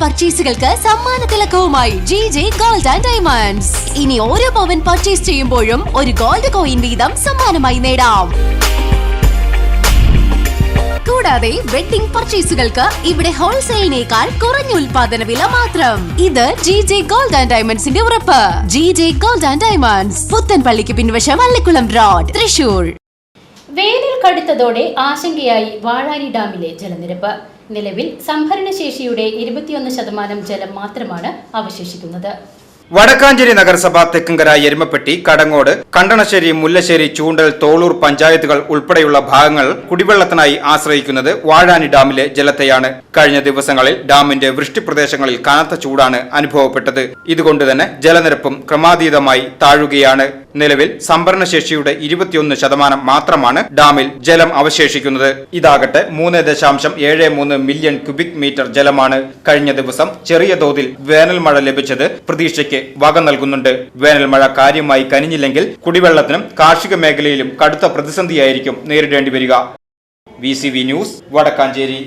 പർച്ചേസുകൾക്ക് സമ്മാന തിലക്കവുമായി G J gold and diamonds ഇനി ഓരോ പവൻ പർച്ചേസ് ചെയ്യുമ്പോഴും ഒരു ഗോൾഡ് കോയിൻ വീതം സമ്മാനമായി നേടാം. കൂടാതെ വെഡിംഗ് പർച്ചേസുകൾക്ക് ഇവിടെ ഹോൾസെയിലിനേക്കാൾ കുറഞ്ഞ ഉൽപാദന വില മാത്രം. ഇത് ജി ജെ ഗോൾഡ് ആൻഡ് ഡയമണ്ട്സിന്റെ ഉറപ്പ്. G J gold and diamonds പുത്തൻപള്ളിക്ക് പിൻവശം അള്ളിക്കുളം റോഡ് തൃശൂർ. വേനൽ കടുത്തതോടെ ആശങ്കയായി വാഴാനി ഡാമിലെ ജലനിരപ്പ്. നിലവിൽ സംഭരണശേഷിയുടെ ഇരുപത്തിയൊന്ന് ശതമാനം ജലം മാത്രമാണ് അവശേഷിക്കുന്നത്. വടക്കാഞ്ചേരി നഗരസഭ തെക്കുംകര എരുമപ്പെട്ടി കടങ്ങോട് കണ്ടണശ്ശേരി മുല്ലശ്ശേരി ചൂണ്ടൽ തോളൂർ പഞ്ചായത്തുകൾ ഉൾപ്പെടെയുള്ള ഭാഗങ്ങൾ കുടിവെള്ളത്തിനായി ആശ്രയിക്കുന്നത് വാഴാനി ഡാമിലെ ജലത്തെയാണ് കഴിഞ്ഞ ദിവസങ്ങളിൽ ഡാമിന്റെ വൃഷ്ടിപ്രദേശങ്ങളിൽ കനത്ത ചൂടാണ് അനുഭവപ്പെട്ടത്. ഇതുകൊണ്ട് തന്നെ ജലനിരപ്പും ക്രമാതീതമായി താഴുകയാണ്. നിലവിൽ സംഭരണശേഷിയുടെ ഇരുപത്തിയൊന്ന് ശതമാനം മാത്രമാണ് ഡാമിൽ ജലം അവശേഷിക്കുന്നത്. ഇതാകട്ടെ മൂന്ന് ദശാംശം ഏഴ് മൂന്ന് മില്യൺ ക്യൂബിക് മീറ്റർ ജലമാണ് കഴിഞ്ഞ ദിവസം ചെറിയ തോതിൽ വേനൽ മഴ ലഭിച്ചത് പ്രതീക്ഷയ്ക്ക് വക നൽകുന്നുണ്ട്. വേനൽ മഴ കാര്യമായി കനിഞ്ഞില്ലെങ്കിൽ കുടിവെള്ളത്തിനും കാർഷിക മേഖലയിലും കടുത്ത പ്രതിസന്ധിയായിരിക്കും നേരിടേണ്ടി വരിക. V news Vadakkanchery.